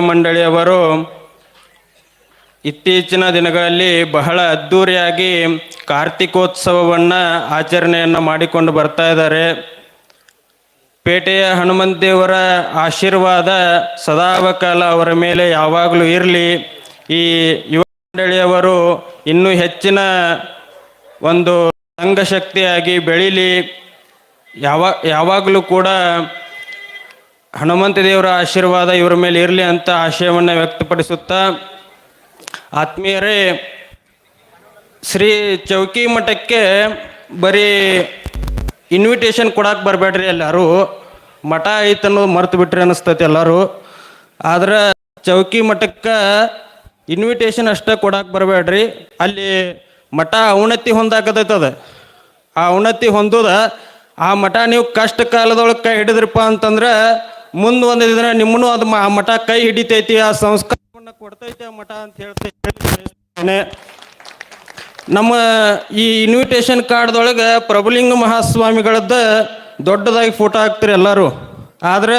ಮಂಡಳಿಯವರು ಇತ್ತೀಚಿನ ದಿನಗಳಲ್ಲಿ ಬಹಳ ಅದ್ಧೂರಿಯಾಗಿ ಕಾರ್ತಿಕೋತ್ಸವವನ್ನು ಆಚರಣೆಯನ್ನು ಮಾಡಿಕೊಂಡು ಬರ್ತಾ ಇದ್ದಾರೆ. ಪೇಟೆಯ ಹನುಮಂತ ದೇವರ ಆಶೀರ್ವಾದ ಸದಾವಕಾಲ ಅವರ ಮೇಲೆ ಯಾವಾಗಲೂ ಇರಲಿ. ಈ ಯುವ ಮಂಡಳಿಯವರು ಇನ್ನೂ ಹೆಚ್ಚಿನ ಒಂದು ಸಂಘಶಕ್ತಿಯಾಗಿ ಬೆಳೀಲಿ. ಯಾವ, ಯಾವಾಗಲೂ ಕೂಡ ಹನುಮಂತ ದೇವರ ಆಶೀರ್ವಾದ ಇವರ ಮೇಲೆ ಇರಲಿ ಅಂತ ಆಶಯವನ್ನು ವ್ಯಕ್ತಪಡಿಸುತ್ತಾ ಆತ್ಮೀಯರೇ, ಶ್ರೀ ಚೌಕಿ ಮಠಕ್ಕೆ ಬರೀ ಇನ್ವಿಟೇಷನ್ ಕೊಡಕ್ಕೆ ಬರಬೇಡ್ರಿ ಎಲ್ಲರೂ. ಮಠ ಐತೆ ಅನ್ನೋದು ಮರ್ತು ಬಿಟ್ರಿ ಅನ್ನಿಸ್ತೈತೆ ಎಲ್ಲರೂ. ಆದ್ರೆ ಚೌಕಿ ಮಠಕ್ಕೆ ಇನ್ವಿಟೇಷನ್ ಅಷ್ಟೇ ಕೊಡಕ್ಕೆ ಬರಬೇಡ್ರಿ. ಅಲ್ಲಿ ಮಠ ಔನ್ನತಿ ಅದ. ಆ ಔನ್ನತಿ ಹೊಂದೋದ, ಆ ಮಠ ನೀವು ಕಷ್ಟ ಕಾಲದೊಳಗೆ ಹಿಡಿದ್ರಪ್ಪ ಅಂತಂದ್ರೆ ಮುಂದೆ ಒಂದು ದಿನ ನಿಮ್ಮನ್ನು ಅದು ಮಠ ಕೈ ಹಿಡಿತೈತಿ, ಆ ಸಂಸ್ಕಾರವನ್ನು ಕೊಡ್ತೈತಿ ಆ ಮಠ ಅಂತ ಹೇಳ್ತೇನೆ ನಮ್ಮ ಈ ಇನ್ವಿಟೇಷನ್ ಕಾರ್ಡ್ದೊಳಗೆ ಪ್ರಭುಲಿಂಗ ಮಹಾಸ್ವಾಮಿಗಳದ್ದು ದೊಡ್ಡದಾಗಿ ಫೋಟೋ ಹಾಕ್ತೀರಿ ಎಲ್ಲರೂ. ಆದ್ರೆ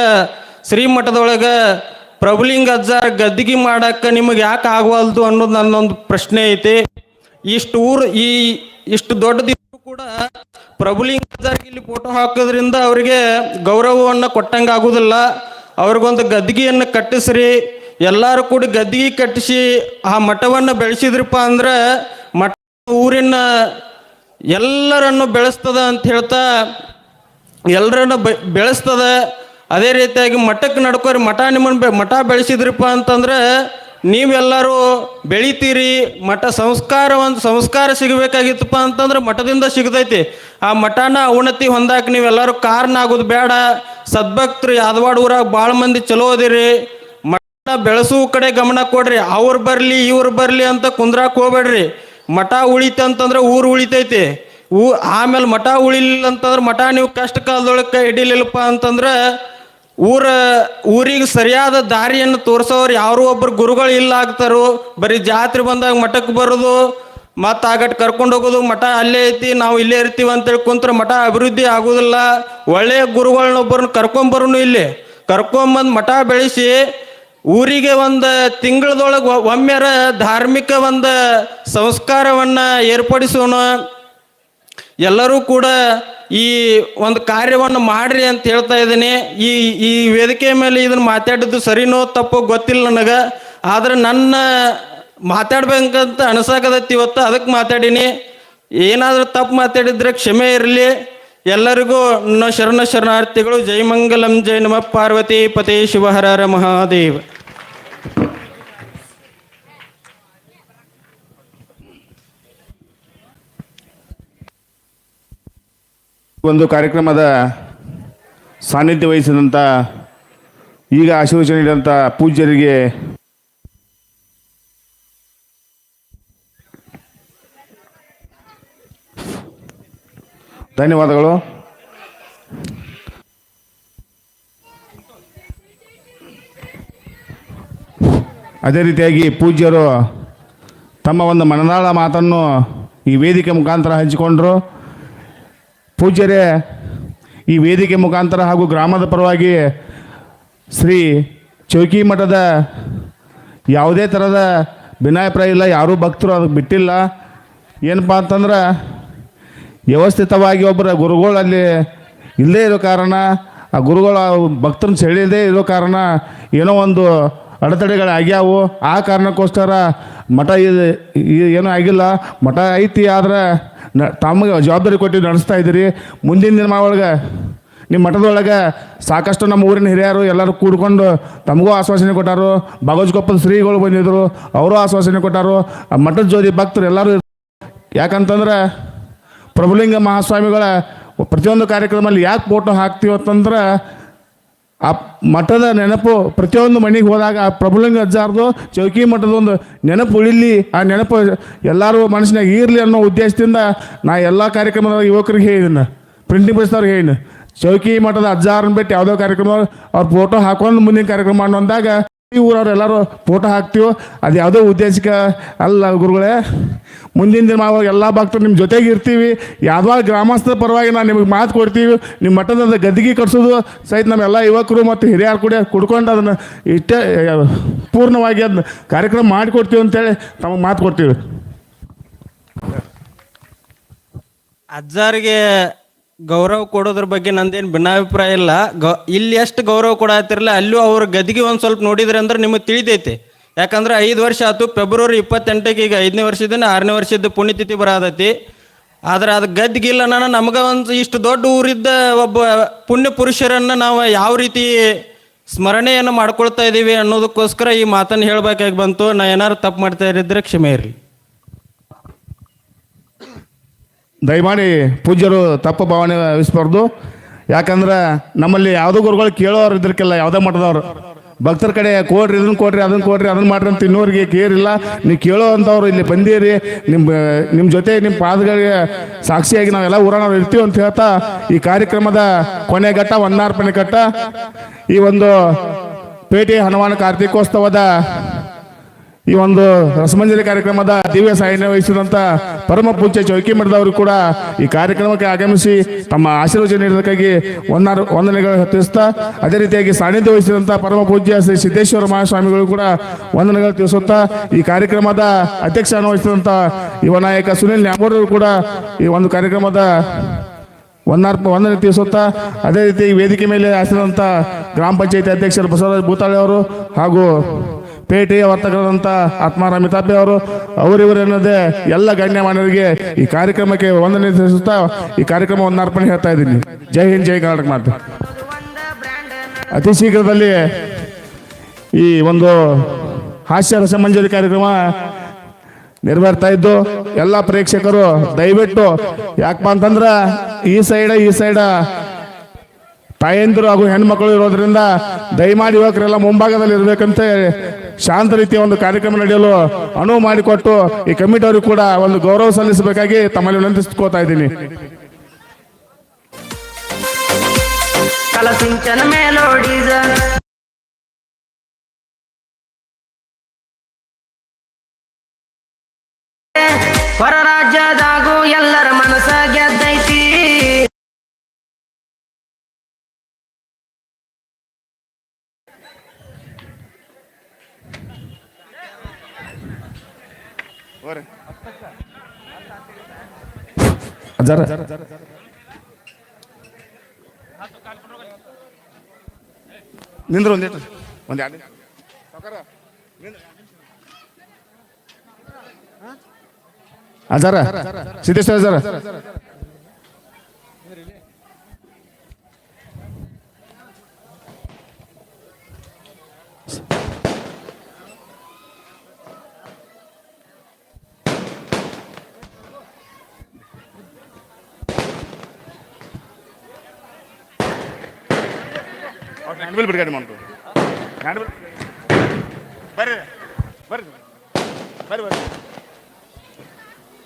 ಶ್ರೀಮಠದೊಳಗೆ ಪ್ರಭುಲಿಂಗ ಅಜ್ಜಾರ್ ಗದ್ದಿಗೆ ಮಾಡಕ್ಕೆ ನಿಮಗೆ ಯಾಕೆ ಆಗವಲ್ದು ಅನ್ನೋದು ನನ್ನೊಂದು ಪ್ರಶ್ನೆ ಐತಿ. ಇಷ್ಟು ಊರು ಈ ಇಷ್ಟು ದೊಡ್ಡದಿದ್ರು ಕೂಡ ಪ್ರಭುಲಿಂಗ ಅಜ್ಜಾರ್ಗೆ ಇಲ್ಲಿ ಫೋಟೋ ಹಾಕೋದ್ರಿಂದ ಅವರಿಗೆ ಗೌರವವನ್ನು ಕೊಟ್ಟಂಗೆ ಆಗುದಿಲ್ಲ ಅವ್ರಿಗೊಂದು ಗದ್ದಿಗೆಯನ್ನು ಕಟ್ಟಿಸ್ರಿ, ಎಲ್ಲರೂ ಕೂಡಿ ಗದ್ದಿಗೆ ಕಟ್ಟಿಸಿ, ಆ ಮಠವನ್ನು ಬೆಳೆಸಿದ್ರಪ್ಪ ಅಂದ್ರೆ ಮಠ ಊರಿನ ಎಲ್ಲರನ್ನು ಬೆಳೆಸ್ತದ ಅಂತ ಹೇಳ್ತಾ ಎಲ್ಲರನ್ನ ಬೆಳೆಸ್ತದ. ಅದೇ ರೀತಿಯಾಗಿ ಮಠಕ್ಕೆ ನಡ್ಕೋರಿ, ಮಠ ನಿಮ್ಮನ್ನು ಮಠ ಬೆಳೆಸಿದ್ರಪ್ಪ ಅಂತಂದ್ರೆ ನೀವೆಲ್ಲರೂ ಬೆಳಿತೀರಿ, ಮಠ ಸಂಸ್ಕಾರ ಒಂದು ಸಂಸ್ಕಾರ ಸಿಗಬೇಕಾಗಿತ್ತಪ್ಪ ಅಂತಂದ್ರೆ ಮಠದಿಂದ ಸಿಗತೈತಿ. ಆ ಮಠನ ಅವನತಿ ಹೊಂದಾಕ ನೀವೆಲ್ಲರೂ ಕಾರಣ ಆಗೋದು ಬೇಡ. ಸದ್ಭಕ್ತರು ಯಾದವಾಡ ಊರಾಗ ಭಾಳ ಮಂದಿ ಚಲೋ ಅದಿರಿ. ಮಠ ಬೆಳೆಸುವ ಕಡೆ ಗಮನ ಕೊಡ್ರಿ. ಅವ್ರು ಬರಲಿ, ಇವ್ರು ಬರಲಿ ಅಂತ ಕುಂದ್ರಾಕ್ ಹೋಗ್ಬೇಡ್ರಿ. ಮಠ ಉಳಿತಂತಂದ್ರೆ ಊರು ಉಳಿತೈತಿ. ಊ ಆಮೇಲೆ ಮಠ ಉಳಿಲಿಲ್ಲ ಅಂತಂದ್ರೆ ಮಠ ನೀವು ಕಷ್ಟ ಇಡೀಲಿಲ್ಲಪ್ಪ ಹಿಡಿಲಿಲ್ಲಪ್ಪ ಅಂತಂದ್ರೆ ಊರ, ಊರಿಗೆ ಸರಿಯಾದ ದಾರಿಯನ್ನು ತೋರಿಸೋರು ಯಾರು ಒಬ್ಬರು ಗುರುಗಳು ಇಲ್ಲ ಆಗ್ತಾರೋ, ಬರೀ ಜಾತ್ರೆ ಬಂದಾಗ ಮಠಕ್ಕೆ ಬರೋದು, ಮತ್ತು ಆಗಟ್ ಕರ್ಕೊಂಡು ಹೋಗೋದು, ಮಠ ಅಲ್ಲೇ ಐತಿ, ನಾವು ಇಲ್ಲೇ ಇರ್ತೀವಿ ಅಂತೇಳಿ ಕುಂತ್ರೆ ಮಠ ಅಭಿವೃದ್ಧಿ ಆಗೋದಿಲ್ಲ. ಒಳ್ಳೆಯ ಗುರುಗಳನ್ನ ಒಬ್ಬರನ್ನ ಕರ್ಕೊಂಬರೋನು ಇಲ್ಲಿ. ಕರ್ಕೊಂಬಂದು ಮಠ ಬೆಳೆಸಿ, ಊರಿಗೆ ಒಂದು ತಿಂಗಳದೊಳಗೆ ಒಮ್ಮೆರ ಧಾರ್ಮಿಕ ಒಂದು ಸಂಸ್ಕಾರವನ್ನು ಏರ್ಪಡಿಸೋಣ. ಎಲ್ಲರೂ ಕೂಡ ಈ ಒಂದು ಕಾರ್ಯವನ್ನು ಮಾಡ್ರಿ ಅಂತ ಹೇಳ್ತಾ ಇದ್ದೀನಿ. ಈ ಈ ವೇದಿಕೆ ಮೇಲೆ ಇದನ್ನು ಮಾತಾಡಿದ್ದು ಸರಿನೋ ತಪ್ಪೋ ಗೊತ್ತಿಲ್ಲ ನನಗೆ. ಆದ್ರೆ ನನ್ನ ಮಾತಾಡ್ಬೇಕಂತ ಅನಿಸಾಕದೈತಿ ಇವತ್ತು, ಅದಕ್ಕೆ ಮಾತಾಡೀನಿ. ಏನಾದರೂ ತಪ್ಪು ಮಾತಾಡಿದ್ರೆ ಕ್ಷಮೆ ಇರಲಿ. ಎಲ್ಲರಿಗೂ ನನ್ನ ಶರಣ ಶರಣಾರ್ಥಿಗಳು, ಜೈ ಮಂಗಲಂ, ಜೈ ನಮ ಪಾರ್ವತಿ ಪತಿ ಶಿವಹರ ಮಹಾದೇವ್. ಒಂದು ಕಾರ್ಯಕ್ರಮದ ಸಾನ್ನಿಧ್ಯ ವಹಿಸಿದಂಥ ಈಗ ಆಶೀರ್ವಚನ ನೀಡಿದಂಥ ಪೂಜ್ಯರಿಗೆ ಧನ್ಯವಾದಗಳು. ಅದೇ ರೀತಿಯಾಗಿ ಪೂಜ್ಯರು ತಮ್ಮ ಒಂದು ಮನದಾಳ ಮಾತನ್ನು ಈ ವೇದಿಕೆ ಮುಖಾಂತರ ಹಂಚಿಕೊಂಡರು. ಪೂಜ್ಯರೇ, ಈ ವೇದಿಕೆ ಮುಖಾಂತರ ಹಾಗೂ ಗ್ರಾಮದ ಪರವಾಗಿ ಶ್ರೀ ಚೌಕಿ ಮಠದ ಯಾವುದೇ ಥರದ ಭಿನ್ನಾಭಿಪ್ರಾಯ ಇಲ್ಲ, ಯಾರೂ ಭಕ್ತರು ಅದಕ್ಕೆ ಬಿಟ್ಟಿಲ್ಲ. ಏನಪ್ಪ ಅಂತಂದ್ರೆ, ವ್ಯವಸ್ಥಿತವಾಗಿ ಒಬ್ಬರ ಗುರುಗಳು ಅಲ್ಲಿ ಇಲ್ಲದೇ ಇರೋ ಕಾರಣ, ಆ ಗುರುಗಳು ಭಕ್ತರನ್ನ ಸೆಳೆಯದೇ ಇರೋ ಕಾರಣ ಏನೋ ಒಂದು ಅಡೆತಡೆಗಳು ಆಗ್ಯಾವು. ಆ ಕಾರಣಕ್ಕೋಸ್ಕರ ಮಠ ಇದು ಏನೂ ಆಗಿಲ್ಲ. ಮಠ ಐತಿ, ಆದ್ರೆ ನ ತಮಗೆ ಜವಾಬ್ದಾರಿ ಕೊಟ್ಟು ನಡೆಸ್ತಾ ಇದ್ದೀರಿ. ಮುಂದಿನ ದಿನ ಒಳಗೆ ನಿಮ್ಮ ಮಠದೊಳಗೆ ಸಾಕಷ್ಟು ನಮ್ಮ ಊರಿನ ಹಿರಿಯರು ಎಲ್ಲರೂ ಕೂಡ್ಕೊಂಡು ತಮಗೂ ಆಶ್ವಾಸನೆ ಕೊಟ್ಟರು. ಬಾಗೋಜ್ಕೊಪ್ಪದ ಶ್ರೀಗಳು ಬಂದಿದ್ದರು ಅವರು ಆಶ್ವಾಸನೆ ಕೊಟ್ಟಾರು. ಮಠದ ಜೋಡಿ ಭಕ್ತರು ಎಲ್ಲರೂ ಯಾಕಂತಂದ್ರೆ ಪ್ರಭುಲಿಂಗ ಮಹಾಸ್ವಾಮಿಗಳ ಪ್ರತಿಯೊಂದು ಕಾರ್ಯಕ್ರಮದಲ್ಲಿ ಯಾಕೆ ಫೋಟೋ ಹಾಕ್ತೀವಿ ಅಂತಂದ್ರೆ ಆ ಮಠದ ನೆನಪು ಪ್ರತಿಯೊಂದು ಮನೆಗೆ ಹೋದಾಗ ಆ ಪ್ರಭುಲಿಂಗ ಅಜ್ಜಾರ್ದು ಚೌಕಿ ಮಠದ ಒಂದು ನೆನಪು ಉಳಿಲಿ, ಆ ನೆನಪು ಎಲ್ಲರೂ ಮನಸ್ಸಿನಾಗ ಇರಲಿ ಅನ್ನೋ ಉದ್ದೇಶದಿಂದ ನಾ ಎಲ್ಲ ಕಾರ್ಯಕ್ರಮದ ಯುವಕರಿಗೆ ಹೇಳಿದ್ದೀನಿ ಪ್ರಿಂಟಿಂಗ್ ಪ್ರೆಸ್ನವ್ರಿಗೆ ಹೇಳಿನಿ ಚೌಕಿ ಮಠದ ಅಜ್ಜಾರನ್ನ ಬಿಟ್ಟು ಯಾವುದೋ ಕಾರ್ಯಕ್ರಮ ಅವ್ರ ಫೋಟೋ ಹಾಕೊಂಡು ಮುಂದಿನ ಕಾರ್ಯಕ್ರಮ ಮಾಡೋ ಅಂದಾಗ ಈ ಊರವ್ರು ಎಲ್ಲರೂ ಫೋಟೋ ಹಾಕ್ತೀವೋ? ಅದು ಯಾವುದೋ ಉದ್ದೇಶಕ್ಕೆ? ಅಲ್ಲ ಗುರುಗಳೇ, ಮುಂದಿನ ದಿನ ಅವಾಗ ಎಲ್ಲ ಭಕ್ತರು ನಿಮ್ಮ ಜೊತೆಗೆ ಇರ್ತೀವಿ. ಯಾವ್ದಾರ ಗ್ರಾಮಸ್ಥರ ಪರವಾಗಿ ನಾವು ನಿಮಗೆ ಮಾತು ಕೊಡ್ತೀವಿ. ನಿಮ್ಮ ಮಠದ ಗದ್ದಿಗೆ ಕಟ್ಸೋದು ಸಹಿತ ನಮ್ಮೆಲ್ಲ ಯುವಕರು ಮತ್ತು ಹಿರಿಯರು ಕೂಡ ಕುಡ್ಕೊಂಡು ಅದನ್ನು ಇಷ್ಟೇ ಪೂರ್ಣವಾಗಿ ಅದನ್ನ ಕಾರ್ಯಕ್ರಮ ಮಾಡಿಕೊಡ್ತೀವಿ ಅಂತೇಳಿ ತಮಗೆ ಮಾತು ಕೊಡ್ತೀವಿ. ಅಜ್ಜಾರಿಗೆ ಗೌರವ ಕೊಡೋದ್ರ ಬಗ್ಗೆ ನಂದೇನು ಭಿನ್ನಾಭಿಪ್ರಾಯ ಇಲ್ಲ. ಇಲ್ಲಿ ಎಷ್ಟು ಗೌರವ ಕೊಡತ್ತಿರಲ್ಲ ಅಲ್ಲೂ ಅವ್ರ ಗದಿಗೆ ಒಂದು ಸ್ವಲ್ಪ ನೋಡಿದ್ರೆ ಅಂದ್ರೆ ನಿಮಗೆ ತಿಳಿದೈತಿ ಯಾಕಂದ್ರೆ ಐದು ವರ್ಷ ಆಯ್ತು ಫೆಬ್ರವರಿ ಇಪ್ಪತ್ತೆಂಟಕ್ಕೆ ಈಗ ಐದನೇ ವರ್ಷದಿಂದ ಆರನೇ ವರ್ಷದ ಪುಣ್ಯತಿಥಿ ಬರತೈತಿ. ಆದ್ರೆ ಅದು ಗದ್ಗಿಲ್ಲ ನಾನು ನಮ್ಗೆ ಒಂದು ಇಷ್ಟು ದೊಡ್ಡ ಊರಿದ್ದ ಒಬ್ಬ ಪುಣ್ಯ ಪುರುಷರನ್ನು ನಾವು ಯಾವ ರೀತಿ ಸ್ಮರಣೆಯನ್ನು ಮಾಡ್ಕೊಳ್ತಾ ಇದ್ದೀವಿ ಅನ್ನೋದಕ್ಕೋಸ್ಕರ ಈ ಮಾತನ್ನು ಹೇಳಬೇಕಾಗಿ ಬಂತು. ನಾ ಏನಾರು ತಪ್ಪು ಮಾಡ್ತಾ ಇರಿದ್ರೆ ಕ್ಷಮೆ ಇರಲಿ. ದಯಮಾಡಿ ಪೂಜ್ಯರು ತಪ್ಪು ಭಾವನೆ ವಹಿಸ್ಬಾರ್ದು. ಯಾಕಂದ್ರೆ ನಮ್ಮಲ್ಲಿ ಯಾವುದೋ ಗುರುಗಳು ಕೇಳೋರು ಇದ್ರಕ್ಕೆಲ್ಲ ಯಾವುದೇ ಮಠದವ್ರು. ಭಕ್ತರ ಕಡೆ ಕೊಡ್ರಿ ಇದನ್ನ ಕೊಡ್ರಿ ಅದನ್ನ ಕೊಡ್ರಿ ಅದನ್ನ ಮಾಡ್ರಿ ಅಂತ ಇನ್ನೋರಿಗೆ ಕೇರಿಲ್ಲ. ನೀವು ಕೇಳೋ ಅಂಥವ್ರು ಇಲ್ಲಿ ಬಂದೀರಿ. ನಿಮ್ಮ ನಿಮ್ಮ ಜೊತೆ ನಿಮ್ಮ ಪಾದಗಳಿಗೆ ಸಾಕ್ಷಿಯಾಗಿ ನಾವೆಲ್ಲ ಊರನವ್ರು ಇರ್ತೀವಿ ಅಂತ ಹೇಳ್ತಾ ಈ ಕಾರ್ಯಕ್ರಮದ ಕೊನೆ ಘಟ್ಟ ಘಟ್ಟ. ಈ ಒಂದು ಪೇಟೆ ಹನುಮಾನ ಕಾರ್ತಿಕೋತ್ಸವದ ಈ ಒಂದು ರಸಮಂಜರಿ ಕಾರ್ಯಕ್ರಮದ ದಿವ್ಯ ಸಾಹಿನ್ಯ ವಹಿಸಿದಂತ ಪರಮ ಪೂಜ್ಯ ಚೌಕಿ ಮಠದವರು ಕೂಡ ಈ ಕಾರ್ಯಕ್ರಮಕ್ಕೆ ಆಗಮಿಸಿ ತಮ್ಮ ಆಶೀರ್ವಚನ ನೀಡೋದಕ್ಕಾಗಿ ಒಂದಾರು ವಂದನೆಗಳು ತಿಳಿಸ್ತಾ, ಅದೇ ರೀತಿಯಾಗಿ ಸಾನ್ನಿಧ್ಯ ವಹಿಸಿದಂತ ಪರಮ ಪೂಜ್ಯ ಶ್ರೀ ಸಿದ್ದೇಶ್ವರ ಮಹಾಸ್ವಾಮಿಗಳು ಕೂಡ ವಂದನೆಗಳು ತಿಳಿಸುತ್ತಾ, ಈ ಕಾರ್ಯಕ್ರಮದ ಅಧ್ಯಕ್ಷ ವಹಿಸಿದಂತ ಯುವ ನಾಯಕ ಸುನಿಲ್ ನ್ಯಾಮೂರ್ ಕೂಡ ಈ ಒಂದು ಕಾರ್ಯಕ್ರಮದ ಒಂದಾರ್ಪ ವಂದನೆ ತಿಳಿಸುತ್ತಾ, ಅದೇ ರೀತಿ ವೇದಿಕೆ ಮೇಲೆ ಆಸಿದಂಥ ಗ್ರಾಮ ಪಂಚಾಯತಿ ಅಧ್ಯಕ್ಷರು ಬಸವರಾಜ್ ಭೂತಾಳೆ ಅವರು ಹಾಗೂ ಪೇಟೆಯ ವರ್ತಕರಾದಂಥ ಆತ್ಮಾರಾಮ್ ಮಿತಾಪೆ ಅವರು ಅವರಿವರೆನ್ನದೇ ಎಲ್ಲ ಗಣ್ಯಮಾನ್ಯರಿಗೆ ಈ ಕಾರ್ಯಕ್ರಮಕ್ಕೆ ವಂದನೆ ತಿಳಿಸುತ್ತಾ ಈ ಕಾರ್ಯಕ್ರಮವನ್ನು ಒಂದಾರ್ಪಣೆ ಹೇಳ್ತಾ ಇದ್ದೀನಿ. ಜೈ ಹಿಂದ್, ಜೈ ಕರ್ನಾಟಕ ಮಾತು. ಅತಿ ಶೀಘ್ರದಲ್ಲಿ ಈ ಒಂದು ಹಾಸ್ಯ ರಸಮಂಜರಿ ಕಾರ್ಯಕ್ರಮ ನೆರವೇರ್ತಾ ಇದ್ದು, ಎಲ್ಲ ಪ್ರೇಕ್ಷಕರು ದಯವಿಟ್ಟು ಯಾಕಪ್ಪ ಅಂತಂದ್ರ ಈ ಸೈಡ ಈ ಸೈಡ ತಾಯಂದಿರು ಹಾಗೂ ಹೆಣ್ಮಕ್ಳು ಇರೋದ್ರಿಂದ ದಯಮಾಡಿ ಯುವಕರೆಲ್ಲ ಮುಂಭಾಗದಲ್ಲಿ ಇರಬೇಕಂತ ಶಾಂತ ರೀತಿಯ ಒಂದು ಕಾರ್ಯಕ್ರಮ ನಡೆಯಲು ಅನುವು ಮಾಡಿಕೊಟ್ಟು ಈ ಕಮಿಟಿ ಅವರು ಕೂಡ ಒಂದು ಗೌರವ ಸಲ್ಲಿಸಬೇಕಾಗಿ ತಮ್ಮಲ್ಲಿ ವಿನಂತಿಸ್ಕೋತಾ ಇದ್ದೀನಿ. ಹೊರ ರಾಜ್ಯದಾಗೂ ಎಲ್ಲರ ಮನಸ್ಸ ಅಜ್ಜಾರ ನಿಂದ್ರು ಒಂದೇಟು ಒಂದು ಎರಡು ನಿಮಿಷ. ಅಜಾರ ಸಿದ್ದೇಶ್ವರ ಅಜಾರ ಹ್ಯಾಂಡ್ಬಿಲ್ ಬಿಡುಗಡೆ ಮಾಡ್ತು ಹ್ಯಾಂಡ್ಬಿಲ್ ಬರ್ರಿ ಬರ್ರಿ ಬರ್ರಿ ಬರ್ರಿ.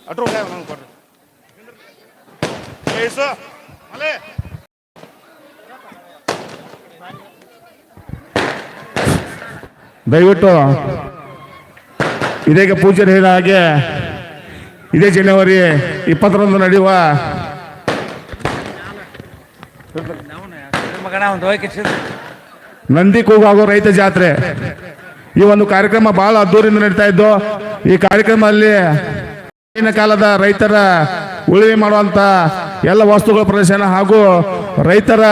ಅಟ್ರು ನಂಗೆ ಕೊಡ್ರಿ. ಏಸು ಮಲೆ. ದಯವಿಟ್ಟು ಇದೀಗ ಪೂಜೆ ಹೇಳಿದ ಹಾಗೆ ಇದೇ ಜನವರಿ ಇಪ್ಪತ್ತರಂದು ನಡೆಯುವ ಮಗನ ಒಂದು ಹಾಗೂ ರೈತ ಜಾತ್ರೆ. ಈ ಒಂದು ಕಾರ್ಯಕ್ರಮ ಬಹಳ ಅದ್ದೂರಿಯಿಂದ ನಡೀತಾ ಇದ್ದು, ಈ ಕಾರ್ಯಕ್ರಮದಲ್ಲಿ ಹಿಂದಿನ ಕಾಲದ ರೈತರ ಉಳುಮೆ ಮಾಡುವಂತ ಎಲ್ಲ ವಸ್ತುಗಳ ಪ್ರದರ್ಶನ ಹಾಗೂ ರೈತರ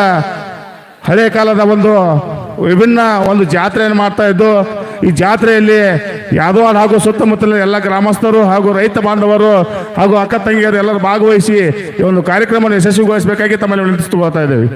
ಹಳೆ ಕಾಲದ ಒಂದು ವಿಭಿನ್ನ ಒಂದು ಜಾತ್ರೆಯನ್ನು ಮಾಡ್ತಾ ಇದ್ದು, ಈ ಜಾತ್ರೆಯಲ್ಲಿ ಯಾದವಾಡ ಹಾಗೂ ಸುತ್ತಮುತ್ತಲಿನ ಎಲ್ಲ ಗ್ರಾಮಸ್ಥರು ಹಾಗೂ ರೈತ ಬಾಂಧವರು ಹಾಗೂ ಅಕ್ಕ ತಂಗಿಯರು ಎಲ್ಲರೂ ಭಾಗವಹಿಸಿ ಈ ಒಂದು ಕಾರ್ಯಕ್ರಮವನ್ನು ಯಶಸ್ವಿಗೊಳಿಸಬೇಕಾಗಿ ತಮ್ಮಲ್ಲಿ ವಿನಂತಿಸ್ತಾ ಇದ್ದೇವೆ.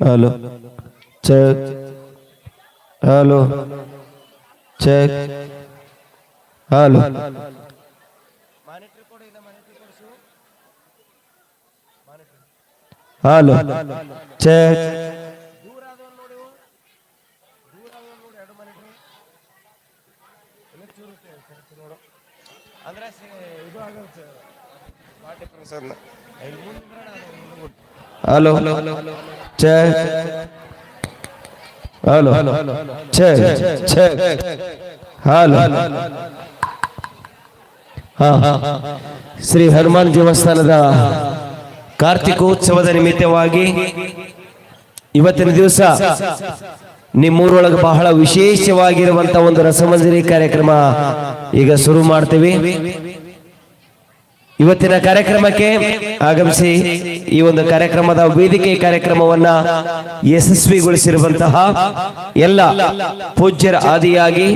Hello check hello check hello hello check ಅಂದ್ರೆ ಇದು ಆಗುತ್ತೆ hello hello hello check hello. Check check hello. ಹಾ. ಶ್ರೀ ಹನುಮಾನ್ ದೇವಸ್ಥಾನದ ಕಾರ್ತಿಕೋತ್ಸವದ ನಿಮಿತ್ತವಾಗಿ ಇವತ್ತಿನ ದಿವಸ ನಿಮ್ಮೂರೊಳಗೆ ಬಹಳ ವಿಶೇಷವಾಗಿರುವಂತ ಒಂದು ರಸಮಂಜರಿ ಕಾರ್ಯಕ್ರಮ ಈಗ ಶುರು ಮಾಡ್ತೀವಿ. ಇವತ್ತಿನ ಕಾರ್ಯಕ್ರಮಕ್ಕೆ ಆಗಮಿಸಿ ಈ ಒಂದು ಕಾರ್ಯಕ್ರಮದ ವೇದಿಕೆ ಕಾರ್ಯಕ್ರಮವನ್ನ ಯಶಸ್ವಿಗೊಳಿಸಿರುವಂತಹ ಎಲ್ಲ ಪೂಜ್ಯರ ಆದಿಯಾಗಿ,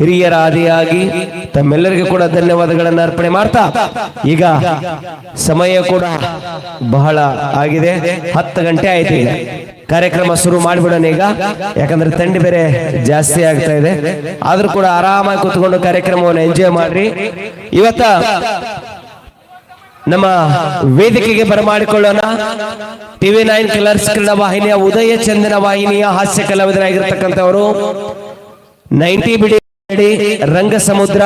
ಹಿರಿಯರ ಆದಿಯಾಗಿ ತಮ್ಮೆಲ್ಲರಿಗೂ ಕೂಡ ಧನ್ಯವಾದಗಳನ್ನು ಅರ್ಪಣೆ ಮಾಡ್ತಾ ಈಗ ಸಮಯ ಕೂಡ ಬಹಳ ಆಗಿದೆ. ಹತ್ತು ಗಂಟೆ ಆಯ್ತು ಈಗ. ಕಾರ್ಯಕ್ರಮ ಶುರು ಮಾಡಿಬಿಡೋಣ ಈಗ. ಯಾಕಂದ್ರೆ ತಂಡಿ ಬೇರೆ ಜಾಸ್ತಿ ಆಗ್ತಾ ಇದೆ. ಆದ್ರೂ ಕೂಡ ಆರಾಮಾಗಿ ಕೂತ್ಕೊಂಡು ಕಾರ್ಯಕ್ರಮವನ್ನು ಎಂಜಾಯ್ ಮಾಡ್ರಿ. ಇವತ್ತ ನಮ್ಮ ವೇದಿಕೆಗೆ ಬರಮಾಡಿಕೊಳ್ಳೋಣ. ಟಿವಿ ನೈನ್ ಕಲರ್ಸ್ ಕನ್ನಡ ವಾಹಿನಿಯ ಉದಯ ಚಂದನ ವಾಹಿನಿಯ ಹಾಸ್ಯ ಕಲಾವಿದರಾಗಿರ್ತಕ್ಕಂಥವರು. ನೈಂಟಿ ಬಿಡಿ ರಂಗ ಸಮುದ್ರ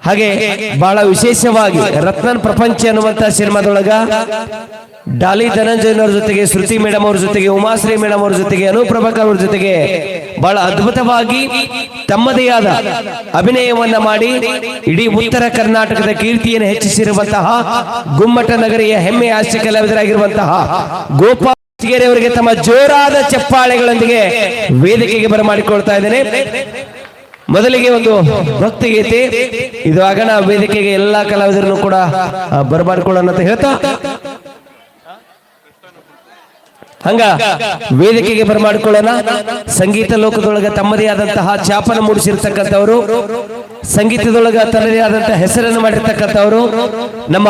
ಹಾಗೆ ಬಹಳ ವಿಶೇಷವಾಗಿ ರತ್ನನ್ ಪ್ರಪಂಚ ಅನ್ನುವಂತ ಸಿನಿಮಾದೊಳಗ ಡಾಲಿ ಧನಂಜಯನವ್ರ ಜೊತೆಗೆ, ಶ್ರುತಿ ಮೇಡಮ್ ಅವ್ರ ಜೊತೆಗೆ, ಉಮಾಶ್ರೀ ಮೇಡಮ್ ಅವ್ರ ಜೊತೆಗೆ, ಅನುಪ್ರಭಾಕರ್ ಅವ್ರ ಜೊತೆಗೆ ಬಹಳ ಅದ್ಭುತವಾಗಿ ತಮ್ಮದೇ ಆದ ಅಭಿನಯವನ್ನ ಮಾಡಿ ಇಡೀ ಉತ್ತರ ಕರ್ನಾಟಕದ ಕೀರ್ತಿಯನ್ನು ಹೆಚ್ಚಿಸಿರುವಂತಹ ಗುಮ್ಮಟ ನಗರಿಯ ಹೆಮ್ಮೆ ಹಾಸ್ಯ ಕಲಾವಿದರಾಗಿರುವಂತಹ ಗೋಪಾಲ್ ಅವರಿಗೆ ತಮ್ಮ ಜೋರಾದ ಚಪ್ಪಾಳೆಗಳೊಂದಿಗೆ ವೇದಿಕೆಗೆ ಬರಮಾಡಿಕೊಳ್ತಾ ಇದ್ದೇನೆ. ಮೊದಲಿಗೆ ಒಂದು ಭಕ್ತಿ ಗೀತೆ ಇದು ಆಗಣ ವೇದಿಕೆಗೆ ಎಲ್ಲಾ ಕಲಾವಿದರನ್ನು ಕೂಡ ಬರಬಾರ್ಕೊಳ್ಳೋಣ ಅಂತ ಹೇಳ್ತಾ ಹಂಗ ವೇದಿಕೆಗೆ ಬರಮಾಡಿಕೊಳ್ಳೋಣ. ಸಂಗೀತ ಲೋಕದೊಳಗ ತಮ್ಮದೇ ಆದಂತಹ ಚಾಪನ ಮೂಡಿಸಿರ್ತಕ್ಕಂಥವ್ರು, ಸಂಗೀತದೊಳಗ ತನ್ನದೇ ಆದಂತಹ ಹೆಸರನ್ನು ಮಾಡಿರ್ತಕ್ಕಂಥವ್ರು, ನಮ್ಮ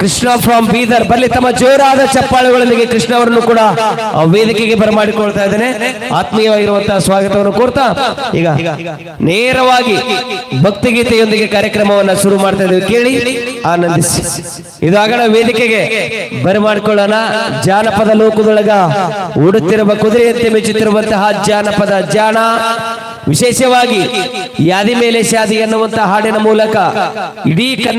ಕೃಷ್ಣ ಫ್ರಾಮ್ ಬೀದರ್. ಬಲ್ಲಿ ತಮ್ಮ ಜೋರಾದ ಚಪ್ಪಾಳೆಗಳೊಂದಿಗೆ ಕೃಷ್ಣ ಅವರನ್ನು ಕೂಡ ವೇದಿಕೆಗೆ ಬರಮಾಡಿಕೊಳ್ತಾ ಇದ್ದೇನೆ. ಆತ್ಮೀಯವಾಗಿರುವಂತಹ ಸ್ವಾಗತವನ್ನು ಕೋರ್ತಾ, ಈಗ ನೇರವಾಗಿ ಭಕ್ತಿಗೀತೆಯೊಂದಿಗೆ ಕಾರ್ಯಕ್ರಮವನ್ನ ಶುರು ಮಾಡ್ತಾ ಇದ್ದೇವೆ. ಕೇಳಿ, ಆನಂದಿಸಿ. ಇದಾಗಣ ವೇದಿಕೆಗೆ ಬರಮಾಡಿಕೊಳ್ಳೋಣ. ಜಾನಪದ ಲೋಕದೊಳಗ ಉಡುತ್ತಿರುವ ಕುದುರೆಯಂತೆ ಮೆಚ್ಚುತ್ತಿರುವಂತಹ ಜಾನಪದ ಜಾಣ. ವಿಶೇಷವಾಗಿ ಯಾದಿ ಮೇಲೆ ಶಾದಿ ಎನ್ನುವಂತಹ ಹಾಡಿನ ಮೂಲಕ ಇಡೀ